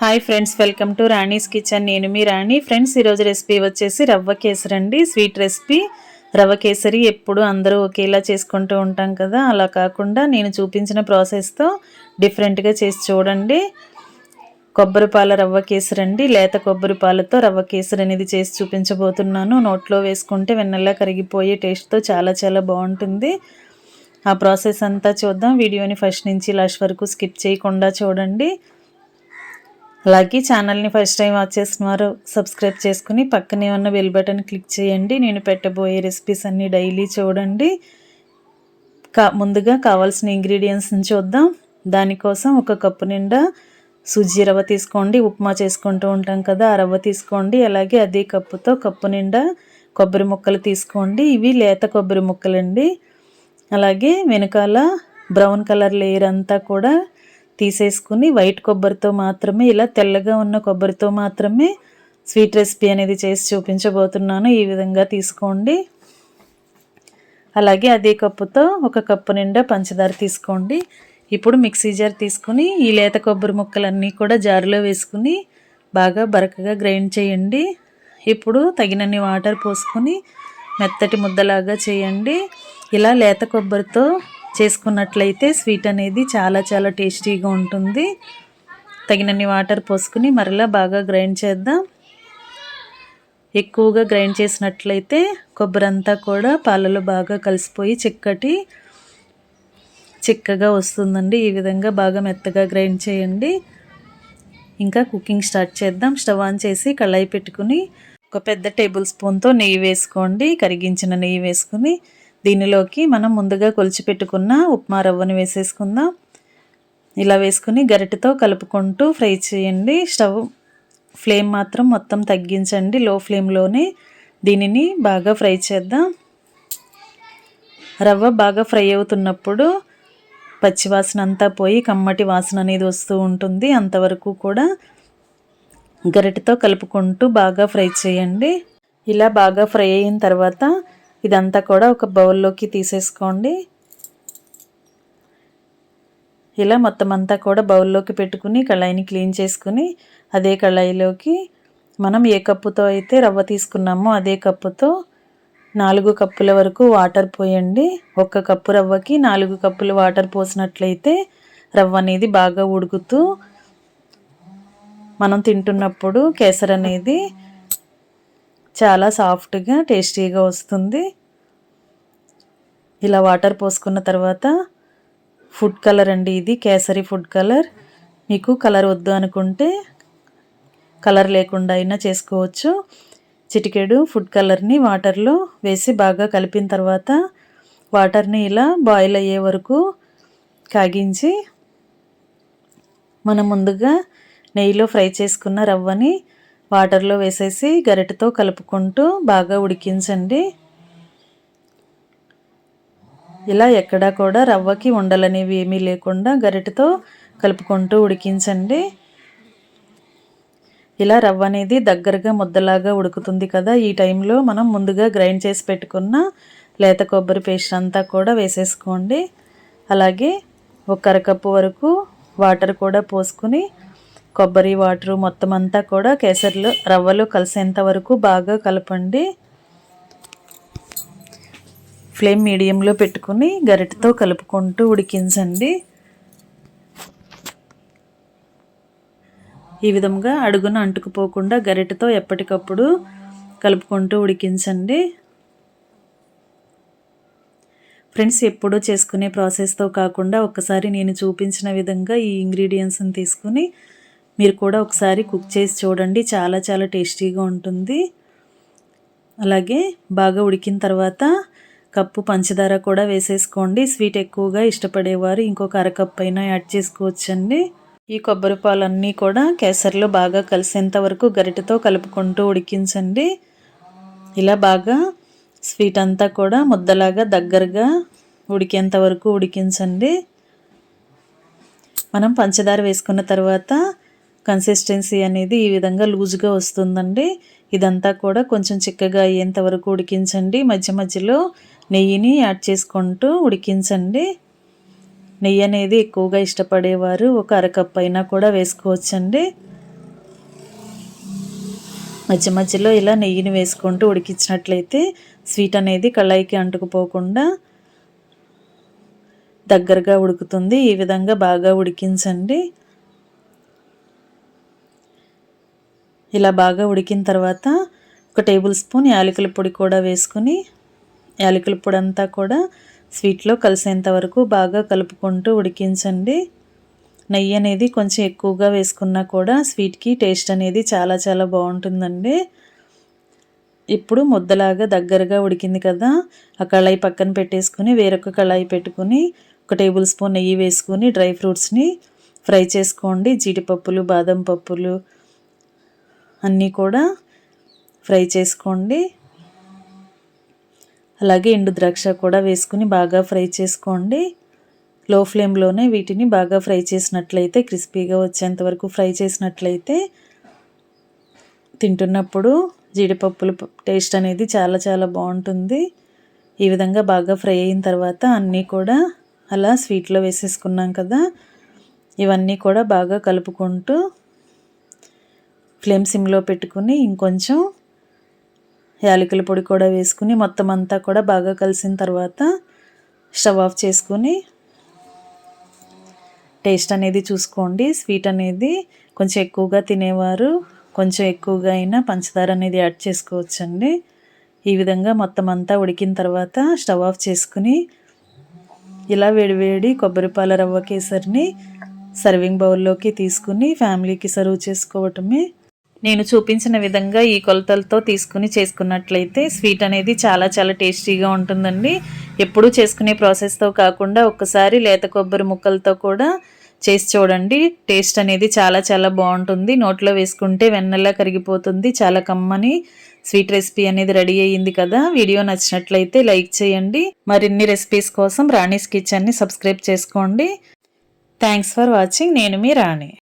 Hi friends welcome to Rani's kitchen. నేను మీ రాణి. Friends ఈరోజు రెసిపీ వచ్చేసి రవ్వ కేసరి అండి స్వీట్ రెసిపీ. రవ్వ కేసరి ఎప్పుడు అందరూ ఒకేలా చేసుకుంటూ ఉంటాం కదా. అలా కాకుండా నేను చూపించిన ప్రాసెస్తో డిఫరెంట్గా చేసి చూడండి. కొబ్బరి పాల రవ్వ కేసరి అండి లేత కొబ్బరి పాలతో రవ్వ కేసరి అనేది చేసి చూపించబోతున్నాను. నోట్లో వేసుకుంటే వెన్నెల్లా కరిగిపోయే టేస్ట్తో చాలా చాలా బాగుంటుంది. ఆ ప్రాసెస్ అంతా చూద్దాం. వీడియోని ఫస్ట్ నుంచి లాస్ట్ వరకు స్కిప్ చేయకుండా చూడండి. అలాగే ఛానల్ని ఫస్ట్ టైం వాచ్ చేస్తున్నారు సబ్స్క్రైబ్ చేసుకుని పక్కనే ఉన్న బెల్ బటన్ క్లిక్ చేయండి. నేను పెట్టబోయే రెసిపీస్ అన్నీ డైలీ చూడండి. కా ముందుగా కావాల్సిన ఇంగ్రీడియంట్స్ని చూద్దాం. దానికోసం ఒక కప్పు నిండా సుజీ రవ్వ తీసుకోండి. ఉప్మా చేసుకుంటూ ఉంటాం కదా ఆ రవ్వ తీసుకోండి. అలాగే అదే కప్పుతో కప్పు నిండా కొబ్బరి ముక్కలు తీసుకోండి. ఇవి లేత కొబ్బరి ముక్కలండి. అలాగే వెనకాల బ్రౌన్ కలర్ లేయర్ అంతా కూడా తీసేసుకుని వైట్ కొబ్బరితో మాత్రమే ఇలా తెల్లగా ఉన్న కొబ్బరితో మాత్రమే స్వీట్ రెసిపీ అనేది చేసి చూపించబోతున్నాను. ఈ విధంగా తీసుకోండి. అలాగే అదే కప్పుతో ఒక కప్పు నిండా పంచదార తీసుకోండి. ఇప్పుడు మిక్సీ జార్ తీసుకుని ఈ లేత కొబ్బరి ముక్కలన్నీ కూడా జారులో వేసుకుని బాగా బరకగా గ్రైండ్ చేయండి. ఇప్పుడు తగినన్ని వాటర్ పోసుకొని మెత్తటి ముద్దలాగా చేయండి. ఇలా లేత కొబ్బరితో చేసుకున్నట్లయితే స్వీట్ అనేది చాలా చాలా టేస్టీగా ఉంటుంది. తగినన్ని వాటర్ పోసుకుని మరలా బాగా గ్రైండ్ చేద్దాం. ఎక్కువగా గ్రైండ్ చేసినట్లయితే కొబ్బరి అంతా కూడా పాలలో బాగా కలిసిపోయి చిక్కటి చిక్కగా వస్తుందండి. ఈ విధంగా బాగా మెత్తగా గ్రైండ్ చేయండి. ఇంకా కుకింగ్ స్టార్ట్ చేద్దాం. స్టవ్ ఆన్ చేసి కళాయి పెట్టుకుని ఒక పెద్ద టేబుల్ స్పూన్తో నెయ్యి వేసుకోండి. కరిగించిన నెయ్యి వేసుకుని దీనిలోకి మనం ముందుగా కొలిచి పెట్టుకున్న ఉప్మా రవ్వను వేసేసుకుందాం. ఇలా వేసుకుని గరిటెతో కలుపుకుంటూ ఫ్రై చేయండి. స్టవ్ ఫ్లేమ్ మాత్రం మొత్తం తగ్గించండి. లో ఫ్లేమ్లోనే దీనిని బాగా ఫ్రై చేద్దాం. రవ్వ బాగా ఫ్రై అవుతున్నప్పుడు పచ్చివాసన అంతా పోయి కమ్మటి వాసన అనేది వస్తూ ఉంటుంది. అంతవరకు కూడా గరిటెతో కలుపుకుంటూ బాగా ఫ్రై చేయండి. ఇలా బాగా ఫ్రై అయిన తర్వాత ఇదంతా కూడా ఒక బౌల్లోకి తీసేసుకోండి. ఇలా మొత్తం అంతా కూడా బౌల్లోకి పెట్టుకుని కళాయిని క్లీన్ చేసుకుని అదే కళాయిలోకి మనం ఏ కప్పుతో అయితే రవ్వ తీసుకున్నామో అదే కప్పుతో నాలుగు కప్పుల వరకు వాటర్ పోయండి. ఒక్క కప్పు రవ్వకి నాలుగు కప్పులు వాటర్ పోసినట్లయితే రవ్వ అనేది బాగా ఉడుకుతూ మనం తింటున్నప్పుడు కేసర్ అనేది చాలా సాఫ్ట్గా టేస్టీగా వస్తుంది. ఇలా వాటర్ పోసుకున్న తర్వాత ఫుడ్ కలర్ అండి ఇది కేసరి ఫుడ్ కలర్. మీకు కలర్ వద్దు అనుకుంటే కలర్ లేకుండా అయినా చేసుకోవచ్చు. చిటికెడు ఫుడ్ కలర్ని వాటర్లో వేసి బాగా కలిపిన తర్వాత వాటర్ని ఇలా బాయిల్ అయ్యే వరకు కాగించి మనం ముందుగా నెయ్యిలో ఫ్రై చేసుకున్న రవ్వని వాటర్లో వేసేసి గరిటతో కలుపుకుంటూ బాగా ఉడికించండి. ఇలా ఎక్కడా కూడా రవ్వకి ఉండలనేవి ఏమీ లేకుండా గరిటతో కలుపుకుంటూ ఉడికించండి. ఇలా రవ్వ అనేది దగ్గరగా ముద్దలాగా ఉడుకుతుంది కదా ఈ టైంలో మనం ముందుగా గ్రైండ్ చేసి పెట్టుకున్న లేత కొబ్బరి పేస్ట్ అంతా కూడా వేసేసుకోండి. అలాగే ఒక అరకప్పు వరకు వాటర్ కూడా పోసుకుని కొబ్బరి వాటరు మొత్తం అంతా కూడా కేసర్లు రవ్వలు కలిసేంత వరకు బాగా కలపండి. ఫ్లేమ్ మీడియంలో పెట్టుకుని గరిటతో కలుపుకుంటూ ఉడికించండి. ఈ విధంగా అడుగున అంటుకుపోకుండా గరిటతో ఎప్పటికప్పుడు కలుపుకుంటూ ఉడికించండి. ఫ్రెండ్స్ ఎప్పుడూ చేసుకునే ప్రాసెస్తో కాకుండా ఒకసారి నేను చూపించిన విధంగా ఈ ఇంగ్రీడియంట్స్ని తీసుకుని మీరు కూడా ఒకసారి కుక్ చేసి చూడండి. చాలా చాలా టేస్టీగా ఉంటుంది. అలాగే బాగా ఉడికిన తర్వాత కప్పు పంచదార కూడా వేసేసుకోండి. స్వీట్ ఎక్కువగా ఇష్టపడేవారు ఇంకొక అరకప్పు అయినా యాడ్ చేసుకోవచ్చండి. ఈ కొబ్బరి పాలన్నీ కూడా కేసరిలో బాగా కలిసేంత వరకు గరిటతో కలుపుకుంటూ ఉడికించండి. ఇలా బాగా స్వీట్ అంతా కూడా ముద్దలాగా దగ్గరగా ఉడికేంత వరకు ఉడికించండి. మనం పంచదార వేసుకున్న తర్వాత కన్సిస్టెన్సీ అనేది ఈ విధంగా లూజ్గా వస్తుందండి. ఇదంతా కూడా కొంచెం చిక్కగా అయ్యేంత వరకు ఉడికించండి. మధ్య మధ్యలో నెయ్యిని యాడ్ చేసుకుంటూ ఉడికించండి. నెయ్యి అనేది ఎక్కువగా ఇష్టపడేవారు ఒక అరకప్ అయినా కూడా వేసుకోవచ్చండి. మధ్య మధ్యలో ఇలా నెయ్యిని వేసుకుంటూ ఉడికించినట్లయితే స్వీట్ అనేది కళాయికి అంటుకుపోకుండా దగ్గరగా ఉడుకుతుంది. ఈ విధంగా బాగా ఉడికించండి. ఇలా బాగా ఉడికిన తర్వాత ఒక టేబుల్ స్పూన్ యాలకుల పొడి కూడా వేసుకుని యాలకుల పొడి అంతా కూడా స్వీట్లో కలిసేంత వరకు బాగా కలుపుకుంటూ ఉడికించండి. నెయ్యి అనేది కొంచెం ఎక్కువగా వేసుకున్నా కూడా స్వీట్కి టేస్ట్ అనేది చాలా చాలా బాగుంటుందండి. ఇప్పుడు ముద్దలాగా దగ్గరగా ఉడికింది కదా ఆ కళాయి పక్కన పెట్టేసుకుని వేరొక కళాయి పెట్టుకుని ఒక టేబుల్ స్పూన్ నెయ్యి వేసుకుని డ్రై ఫ్రూట్స్ని ఫ్రై చేసుకోండి. జీడిపప్పులు బాదం పప్పులు అన్నీ కూడా ఫ్రై చేసుకోండి. అలాగే ఎండు ద్రాక్ష కూడా వేసుకుని బాగా ఫ్రై చేసుకోండి. లో ఫ్లేమ్లోనే వీటిని బాగా ఫ్రై చేసినట్లయితే క్రిస్పీగా వచ్చేంత వరకు ఫ్రై చేసినట్లయితే తింటున్నప్పుడు జీడిపప్పుల టేస్ట్ అనేది చాలా చాలా బాగుంటుంది. ఈ విధంగా బాగా ఫ్రై అయిన తర్వాత అన్నీ కూడా అలా స్వీట్లో వేసేసుకున్నాం కదా ఇవన్నీ కూడా బాగా కలుపుకుంటూ ఫ్లేమ్ సిమ్లో పెట్టుకుని ఇంకొంచెం యాలకుల పొడి కూడా వేసుకుని మొత్తం అంతా కూడా బాగా కలిసిన తర్వాత స్టవ్ ఆఫ్ చేసుకుని టేస్ట్ అనేది చూసుకోండి. స్వీట్ అనేది కొంచెం ఎక్కువగా తినేవారు కొంచెం ఎక్కువగా అయినా పంచదార అనేది యాడ్ చేసుకోవచ్చండి. ఈ విధంగా మొత్తం అంతా ఉడికిన తర్వాత స్టవ్ ఆఫ్ చేసుకుని ఇలా వేడివేడి కొబ్బరిపాల రవ్వ కేసరిని సర్వింగ్ బౌల్లోకి తీసుకుని ఫ్యామిలీకి సర్వ్ చేసుకోవటమే నేను చూపించిన విధంగా ఈ కొలతలతో తీసుకుని చేసుకున్నట్లయితే స్వీట్ అనేది చాలా చాలా టేస్టీగా ఉంటుందండి. ఎప్పుడూ చేసుకునే ప్రాసెస్తో కాకుండా ఒక్కసారి లేత కొబ్బరి ముక్కలతో కూడా చేసి చూడండి. టేస్ట్ అనేది చాలా చాలా బాగుంటుంది. నోట్లో వేసుకుంటే వెన్నెలా కరిగిపోతుంది. చాలా కమ్మని స్వీట్ రెసిపీ అనేది రెడీ అయ్యింది కదా. వీడియో నచ్చినట్లయితే లైక్ చేయండి. మరిన్ని రెసిపీస్ కోసం రాణీస్ కిచెన్ని సబ్స్క్రైబ్ చేసుకోండి. Thanks for watching. నేను మీ రాణి.